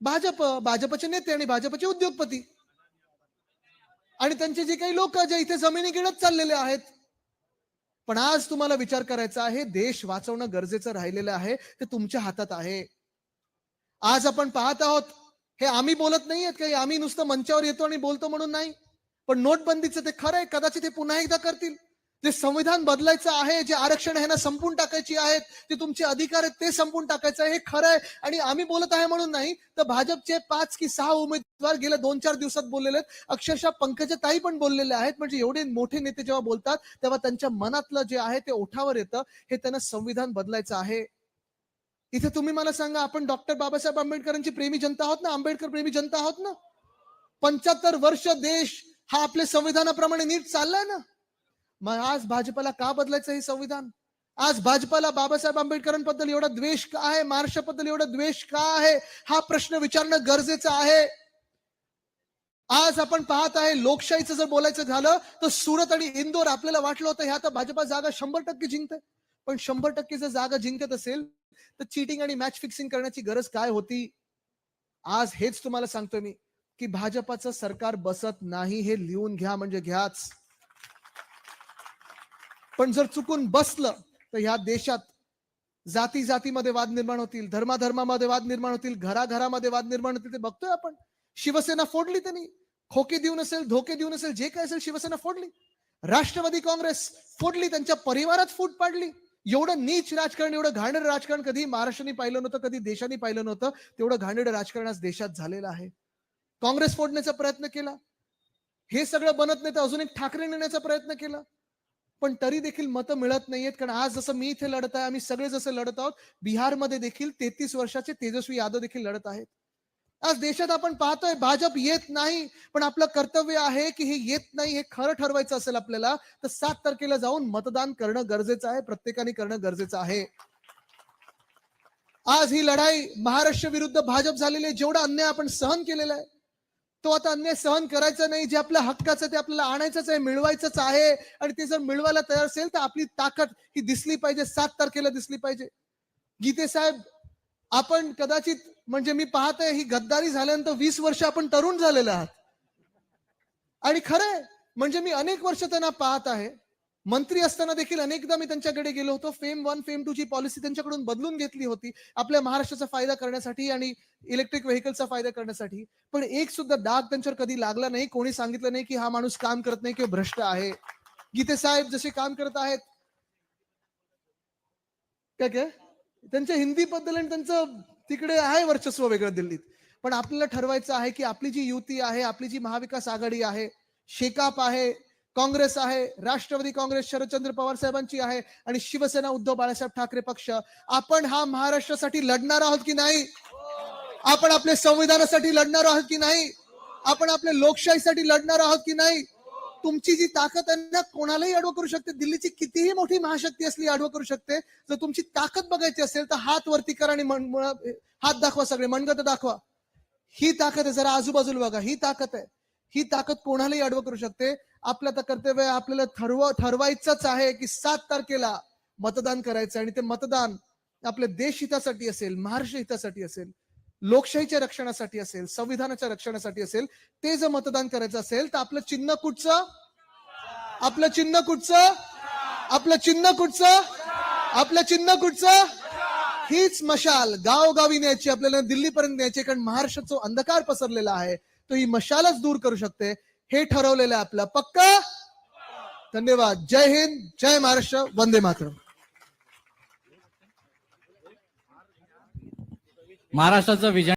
भाजप भाजपचे नेते आणि भाजपचे उद्योगपती. आणि त्यांचे जे काही लोक जे इथे जमिनी गिळत चाललेले आहेत. पण आज तुम्हाला विचार करायचा आहे देश वाचवणं गरजेचं राहिलेलं आहे ते तुमच्या हातात आहे. आज आपण पाहत आहोत हे आम्ही बोलत नाही आहेत काही आम्ही नुसतं मंचावर येतो आणि बोलतो म्हणून नाही. पण नोटबंदीचं ते खरं आहे कदाचित ते पुन्हा एकदा करतील. जे संविधान बदलायचं आहे जे आरक्षण आहे ना संपून टाकायची आहेत ते तुमचे अधिकार आहेत ते संपून टाकायचं आहे हे खरं आहे. आणि आम्ही बोलत आहे म्हणून नाही तर भाजपचे पाच की सहा उमेदवार गेल्या दोन चार दिवसात बोललेले आहेत. अक्षरशः पंकजा ताई पण बोललेले आहेत म्हणजे एवढे मोठे नेते जेव्हा बोलतात तेव्हा त्यांच्या मनातलं जे आहे ते ओठावर येतं. हे त्यांना संविधान बदलायचं आहे. इथे तुम्ही मला सांगा आपण डॉक्टर बाबासाहेब आंबेडकरांची प्रेमी जनता आहोत ना? आंबेडकर प्रेमी जनता आहोत ना? पंच्याहत्तर वर्ष देश हा आपल्या संविधानाप्रमाणे नीट चाललाय ना? मग आज भाजपला का बदलायचं हे संविधान? आज भाजपला बाबासाहेब आंबेडकरांबद्दल एवढा द्वेष का आहे? महाराष्ट्राबद्दल एवढा द्वेष का आहे? हा प्रश्न विचारणं गरजेचं आहे. आज आपण पाहत आहे लोकशाहीचं जर बोलायचं झालं तर सुरत आणि इंदोर आपल्याला वाटलं होतं ह्या तर भाजपा जागा शंभर टक्के जिंकते पण शंभर टक्के जर जागा जिंकत असेल तर चिटिंग आणि मॅच फिक्सिंग करण्याची गरज काय होती? आज हेच तुम्हाला सांगतोय मी की भाजपाचं सरकार बसत नाही हे लिहून घ्या म्हणजे घ्याच. पण जर चुकून बसलं तर ह्या देशात जाती जातीमध्ये वाद निर्माण होतील धर्माधर्मामध्ये वाद निर्माण होतील घराघरामध्ये वाद निर्माण होतील ते बघतोय आपण. शिवसेना फोडली त्यांनी. खोके देऊन असेल धोके देऊन असेल जे काय असेल शिवसेना फोडली. राष्ट्रवादी काँग्रेस फोडली त्यांच्या परिवारात फूट पाडली. एवढं नीच राजकारण एवढं घाणेरं राजकारण कधी महाराष्ट्राने पाहिलं नव्हतं कधी देशाने पाहिलं नव्हतं. तेवढं घाणेरं राजकारण आज देशात झालेलं आहे. काँग्रेस फोडण्याचा प्रयत्न केला. हे सगळं बनत नाही तर अजून एक ठाकरे नेण्याचा प्रयत्न केला. पण तरी देखील मतं मिळत नाहीयेत कारण आज जसं मी इथे लढत आहे आम्ही सगळे जसं लढत आहोत बिहारमध्ये देखील तेहतीस वर्षाचे तेजस्वी यादव देखील लढत आहेत. आज देशात आपण पाहतोय भाजप येत नाही पण आपलं कर्तव्य आहे की हे येत नाही हे खरं ठरवायचं असेल आपल्याला तर सात तारखेला जाऊन मतदान करणं गरजेचं आहे प्रत्येकाने करणं गरजेचं आहे. आज ही लढाई महाराष्ट्र विरुद्ध भाजप झालेली आहे जेवढा अन्याय आपण सहन केलेला आहे तो आता अन्याय सहन करायचा नाही जे आपल्या हक्काचं ते आपल्याला आणायचंच आहे मिळवायचंच आहे. आणि ते जर मिळवायला तयार असेल तर आपली ताकद ही दिसली पाहिजे सात तारखेला दिसली पाहिजे. गीते साहेब आपण कदाचित म्हणजे मी पाहतोय ही गद्दारी झाल्यानंतर वीस वर्ष आपण तरुण झालेले आहात. आणि खरंय म्हणजे मी अनेक वर्ष त्यांना पाहत आहे. मंत्री असताना देखील अनेकदा मी त्यांच्याकडे गेलो होतो. फेम वन फेम टू ची पॉलिसी त्यांच्याकडून बदलून घेतली होती. आपल्या महाराष्ट्राचा फायदा करण्यासाठी आणि इलेक्ट्रिक व्हेकलचा फायदा करण्यासाठी. पण एक सुद्धा डाग त्यांच्यावर कधी लागला नाही. कोणी सांगितलं नाही की हा माणूस काम करत नाही किंवा भ्रष्ट आहे. गीते साहेब जसे काम करत आहेत. काय काय? त्यांच्या हिंदी बद्दल आणि त्यांचं तिकडे आहे वर्चस्व वेगळं दिल्लीत. पण आपल्याला ठरवायचं आहे की आपली जी युती आहे आपली जी महाविकास आघाडी आहे शेकाप आहे काँग्रेस आहे राष्ट्रवादी काँग्रेस शरदचंद्र पवार साहेबांची आहे आणि शिवसेना उद्धव बाळासाहेब ठाकरे पक्ष. आपण हा महाराष्ट्रासाठी लढणार आहोत की नाही? आपण आपल्या संविधानासाठी लढणार आहोत की नाही? आपण आपल्या लोकशाहीसाठी लढणार आहोत की नाही? तुमची जी ताकद आहे ना कोणालाही अडवं करू शकते. दिल्लीची कितीही मोठी महाशक्ती असली अडवं करू शकते. जर तुमची ताकद बघायची असेल तर हात वरती करा आणि मन- हात दाखवा सगळे मनगत दाखवा. ही ताकद आहे जरा आजूबाजूला बघा. ही ताकद आहे. ही ताकद कोणालाही अडवं करू शकते? आपलं आता कर्तव्य आपल्याला ठरव ठरवायचंच आहे की सात तारखेला मतदान करायचं आणि ते मतदान आपल्या देश हितासाठी असेल महाराष्ट्र हितासाठी असेल लोकशाहीच्या रक्षणासाठी असेल संविधानाच्या रक्षणासाठी असेल ते जर मतदान करायचं असेल तर आपलं चिन्ह कुठचं? आपलं चिन्ह कुठचं? आपलं चिन्ह कुठचं? आपलं चिन्ह कुठचं? हीच मशाल गावगावी न्यायची आपल्याला दिल्लीपर्यंत न्यायची कारण महाराष्ट्राचा अंधकार पसरलेला आहे तो ही मशालच दूर करू शकते. हे ठरवलेलं आहे आपलं. पक्का? धन्यवाद. जय हिंद. जय महाराष्ट्र. वंदे मातरम. महाराष्ट्राचं विजन